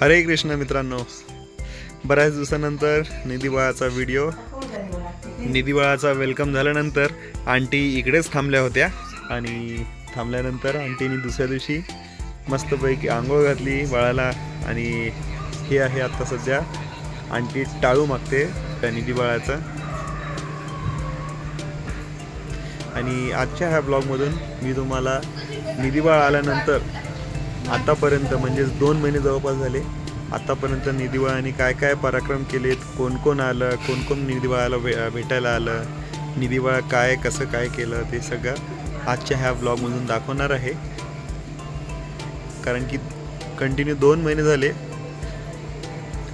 हरे कृष्ण मित्रांनो. बऱ्याच दिवसानंतर निधीबाळाचा व्हिडिओ निधीबाळाचा वेलकम झाल्यानंतर आंटी इकडेच थांबल्या होत्या. आणि थांबल्यानंतर आंटीनी दुसऱ्या दिवशी मस्तपैकी आंघोळ घातली बाळाला. आणि हे आहे आत्ता सध्या आंटी टाळू मागते त्या निधीबाळाचं आणि आजच्या ह्या ब्लॉगमधून मी तुम्हाला निधीबाळ आल्यानंतर आतापर्यंत म्हणजेच दोन महिने जवळपास झाले. आतापर्यंत निधीवाळाने काय काय पराक्रम केलेत कोण कोण आलं कोण कोण निधीवाळाला भे भेटायला आलं निधीवाळा काय कसं काय केलं ते सगळं आजच्या ह्या ब्लॉगमधून दाखवणार आहे. कारण की कंटिन्यू दोन महिने झाले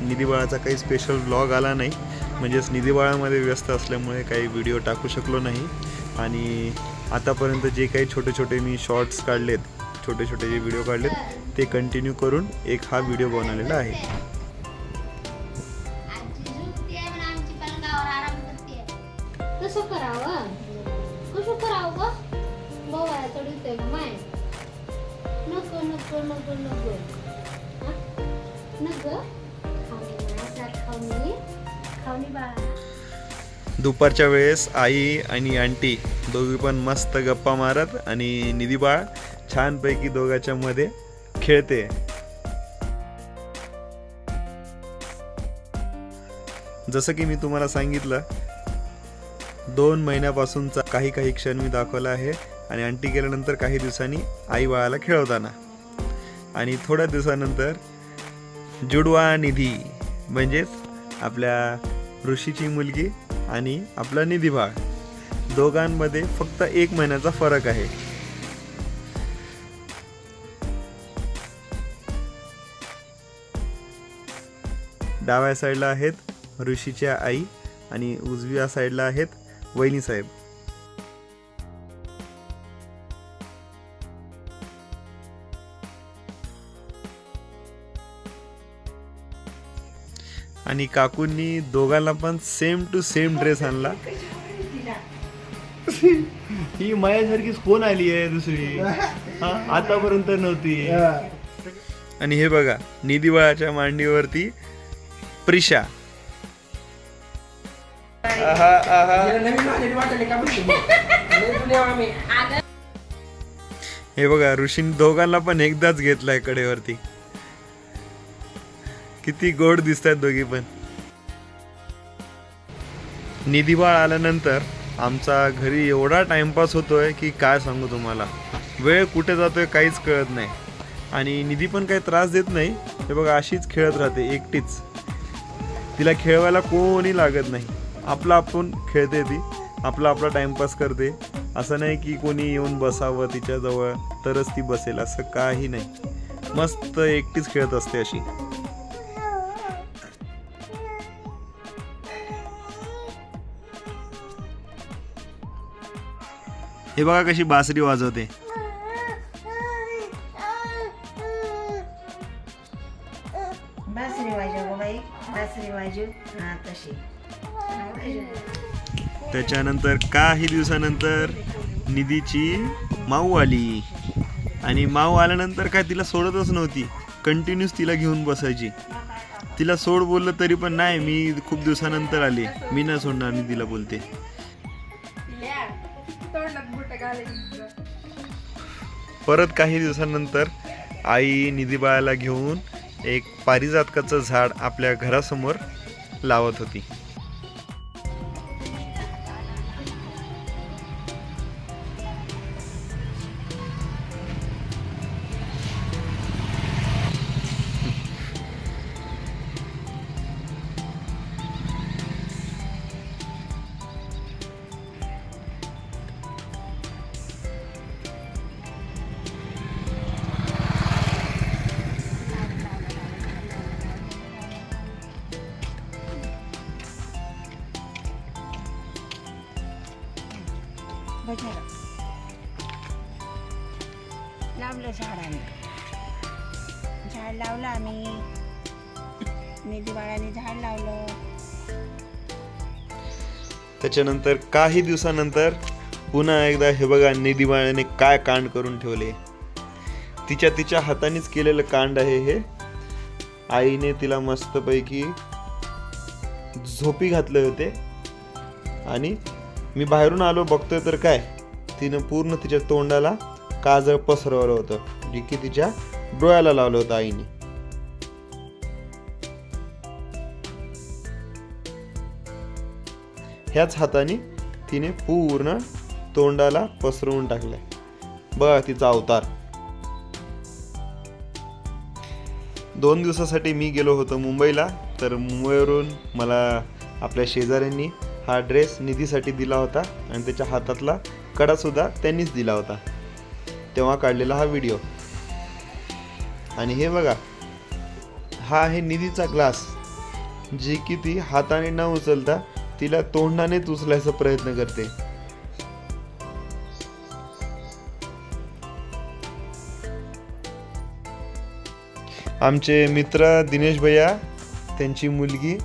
निधीवाळाचा काही स्पेशल ब्लॉग आला नाही. म्हणजेच निधीवाळामध्ये व्यस्त असल्यामुळे काही व्हिडिओ टाकू शकलो नाही. आणि आतापर्यंत जे काही छोटे छोटे मी शॉर्ट्स काढलेत छोटे छोटे जे व्हिडिओ काढलेत ते कंटिन्यू करून एक हा व्हिडिओ बनवलेला आहे. आमची झोपती आहे पण आमची पलंगावर आराम करते कसं करावं? कसं करावं ग? बोवाया चढवतोय माय. नको नको नको नको. हा? नको? खावणी असा खावणी खावणी बाळा. दुपारच्या वेळेस आई आणि आंटी दोघी पण मस्त गप्पा मारत आणि निधीबाळ छानपैकी दोघांच्या मध्ये खेळते. जसं की मी तुम्हाला सांगितलं दोन महिन्यापासूनचा काही काही क्षण मी दाखवला आहे आणि आंटी गेल्यानंतर काही दिवसांनी आई बाळाला खेळवताना. आणि थोड्या दिवसानंतर जुडवा निधी म्हणजेच आपल्या ऋषीची मुलगी आणि आपला निधी बाळ दोघांमध्ये फक्त एक महिन्याचा फरक आहे. डाव्या साईडला आहेत ऋषीच्या आई आणि उजव्या साईडला आहेत वहिनी साहेब. आणि काकूंनी दोघांना पण सेम टू सेम ड्रेस आणला. ही माझ्यासारखीच कोण आली आहे दुसरी? हा, आतापर्यंत नव्हती. आणि हे बघा निधीबाळाच्या मांडीवरती प्रिशा. आहा, आहा. हे बघा ऋषीने दोघांना पण एकदाच घेतलाय कडेवरती. किती गोड दिसतात दोघी पण. निधीबाळ आल्यानंतर आमचा घरी एवढा टाइमपास होतोय की काय सांगू तुम्हाला. वेळ कुठे जातोय काहीच कळत नाही. आणि निधी पण काही त्रास देत नाही. हे बघा अशीच खेळत राहते एकटीच. तिला खेळवायला कोणी लागत नाही. आपला आपण खेळते ती. आपला आपला टाइमपास करते. असं नाही की कोणी येऊन बसावं तिच्याजवळ तरच ती बसेल असं काही नाही. मस्त एकटीच खेळत असते अशी. हे बघा कशी बासरी वाजवते. बासरी वाजव गो बाई. बासरी वाजव. हा तशी. त्याच्यानंतर काही दिवसानंतर निधीची माऊ आली. आणि माऊ आल्यानंतर काय तिला सोडतच नव्हती. कंटिन्यूस तिला घेऊन बसायची. तिला सोड बोललं तरी पण नाही मी खूप दिवसानंतर आले. मी नाही सोडणार मी तिला बोलते. परत काही दिवसानंतर आई निधी बाळाला घेऊन एक पारिजातकाचं झाड आपल्या घरासमोर लावत होती. बघा लावलं झाड आम्ही झाड लावलं आम्ही. मी बाळाने झाड लावलं. त्याच्यानंतर काही दिवसानंतर पुन्हा एकदा हे बघा निधीबाळाने काय कांड करून ठेवले. तिच्या तिच्या हातानेच केलेलं कांड आहे हे. आईने तिला मस्तपैकी झोपी घातले होते. आणि मी बाहेरून आलो बघतोय तर काय? तिनं पूर्ण तिच्या तोंडाला काजळ पसरवलं होतं जे की तिच्या डोळ्याला लावलं होतं आईने. ह्याच हाताने तिने पूर्ण तोंडाला पसरवून टाकलंय. बघा तिचा अवतार. दोन दिवसासाठी मी गेलो होतो मुंबईला तर मुंबईवरून मला आपल्या शेजाऱ्यांनी हा ड्रेस निधीसाठी दिला होता आणि त्याच्या हातातला कडासुद्धा त्यांनीच दिला होता. तेव्हा काढलेला हा व्हिडिओ आणि हे बघा हा आहे निधीचा ग्लास. जी की ती हाताने न उचलता तिला तोंडानेच उचलायचा प्रयत्न करते. आमचे मित्र दिनेश भैया त्यांची मुलगी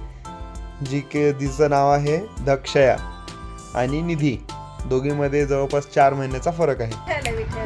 जी के तिचं नाव आहे दक्षया आणि निधी दोघीमध्ये जवळपास चार महिन्याचा फरक आहे विठ्ठल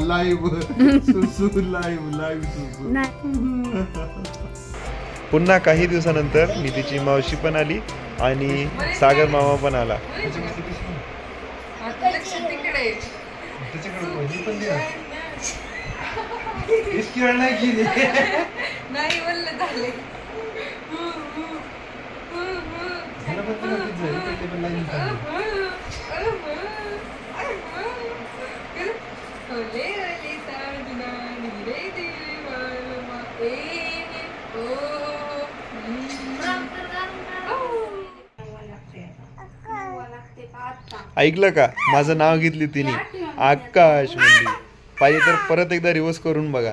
लाईव्ह सुसू लाईव्ह लाईव्ह सुसू नाही पुन्हा काही दिवसानंतर निधीची मावशी पण आली आणि सागर मामा पण आला. नाही बोलले झाले. ऐकलं का? माझं नाव घेतली तिने. आकाश म्हणजे पाहिजे तर परत एकदा रिवर्स करून बघा.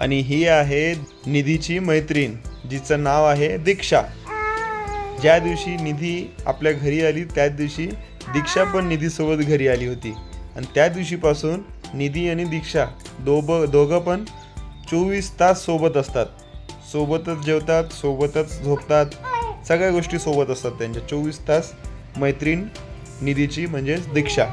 आणि ही आहे निधीची मैत्रीण जिचं नाव आहे दीक्षा. ज्या दिवशी निधी आपल्या घरी आली त्याच दिवशी दीक्षा पण निधीसोबत घरी आली होती. आणि त्या दिवशीपासून निधी आणि दीक्षा दोब दोघं पण चोवीस तास सोबत असतात. सोबतच जेवतात सोबतच झोपतात सगळ्या गोष्टी सोबत असतात त्यांच्या. चोवीस तास मैत्रीण निधीची म्हणजेच Diksha.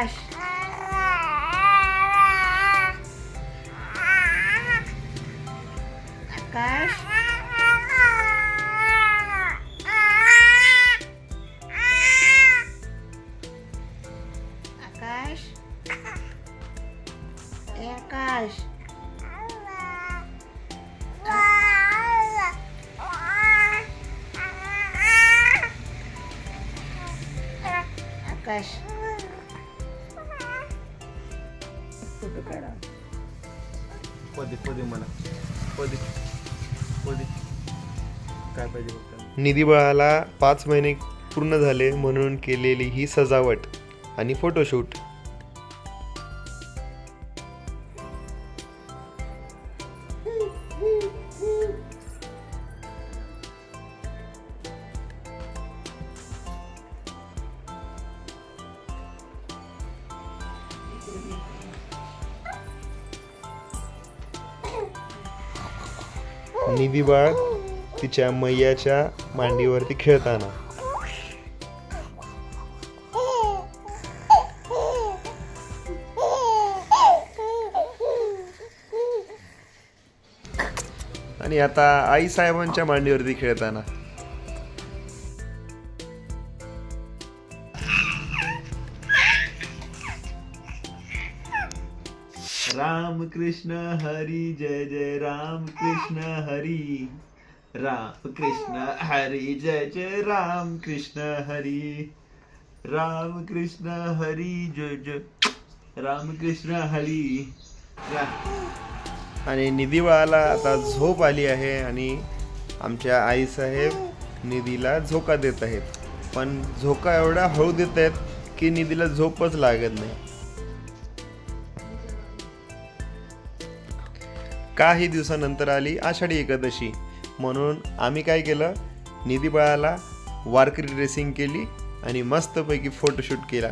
mais. Cacás. Cacás. É a. Caixa. Photo काढा. पदे पदे मला. पदे पदे. काय पाहिजे फक्त? निधी बाळाला पाच महिने पूर्ण झाले म्हणून केलेली ही सजावट आणि फोटोशूट निधी बाळ तिच्या मैयाच्या मांडीवरती खेळताना. आणि आता आई साहेबांच्या मांडीवरती खेळताना. राम कृष्ण हरी जय जय राम कृष्ण हरी। राम कृष्ण हरी जय जय राम कृष्ण हरी। राम कृष्ण हरी जय जय राम कृष्ण हरी आणि निधी बाळाला आता झोप आली आहे आणि आमच्या आईसाहेब निधीला झोका देत आहेत. पण झोका एवढा हळू देत आहेत की निधीला झोपच लागत नाही. काही दिवसानंतर आली आषाढी एकादशी. म्हणून आम्ही काय केलं निधी बाळाला वारकरी ड्रेसिंग केली आणि मस्तपैकी फोटोशूट केला.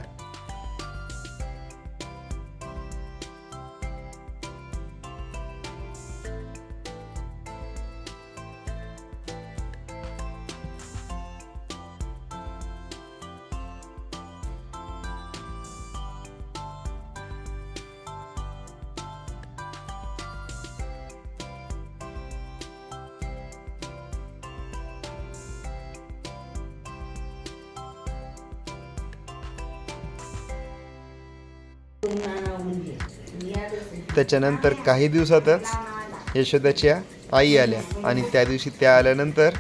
त्याच्यानंतर काही दिवसातच यशोदाच्या आई आल्या आणि त्या दिवशी त्या आल्यानंतर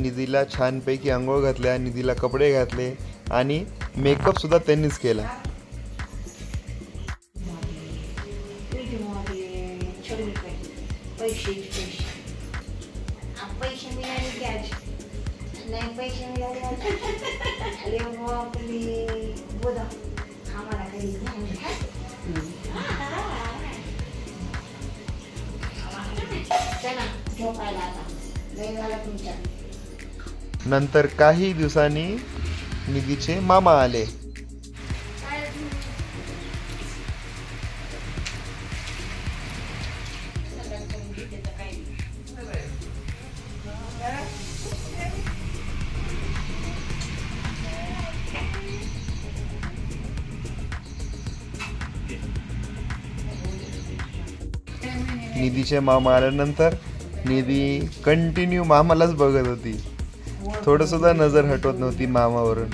निधीला छानपैकी आंघोळ घातल्या निधीला कपडे घातले आणि मेकअपसुद्धा त्यांनीच केला. चला झोपायला आता. तुमच्या. नंतर काही दिवसांनी निधीचे मामा आले. निधीचे मामा आल्यानंतर निधी कंटिन्यू मामालाच बघत होती. थोडं सुद्धा नजर हटवत नव्हती मामावरून.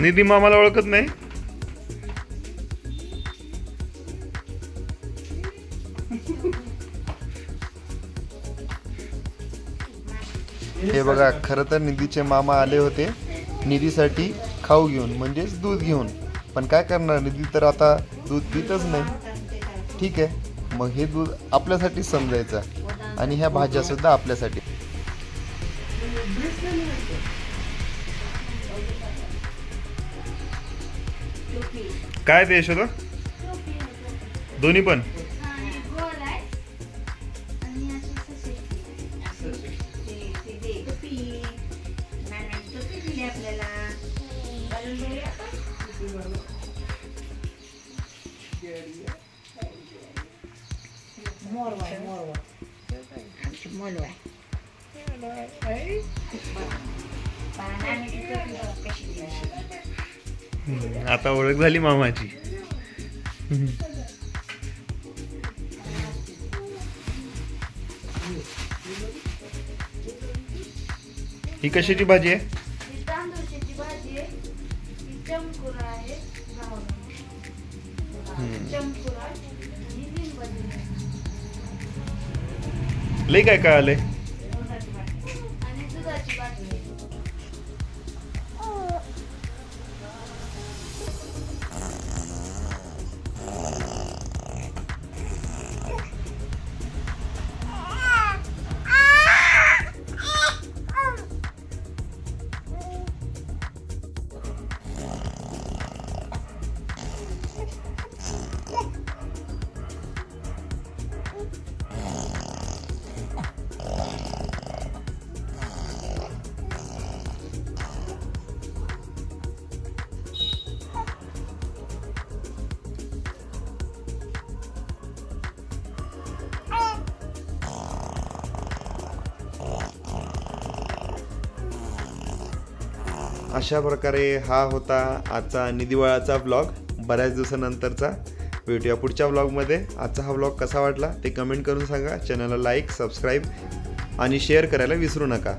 निधी मामाला ओळखत नाही? हे बघा खरं तर निधीचे मामा आले होते. निधीसाठी खाऊ घेऊन म्हणजेच दूध घेऊन. पण काय करणार? निधी तर आता दूध पितच नाही. ठीक आहे. मग हे दूध आपल्यासाठी समजायचं आणि ह्या भाज्या सुद्धा आपल्यासाठी. काय ते यशोदा दोन्ही पण? आता ओळख झाली मामाची. ही कशाची भाजी आहे? लई काय काय आलंय अशा प्रकारे हा होता आजचा निधिवाळाचा ब्लॉग बऱ्याच दिवसानंतरचा. भेटूया पुढच्या ब्लॉगमध्ये आजचा हा ब्लॉग कसा वाटला ते कमेंट करून सांगा. चॅनलला लाईक सबस्क्राईब आणि शेअर करायला विसरू नका.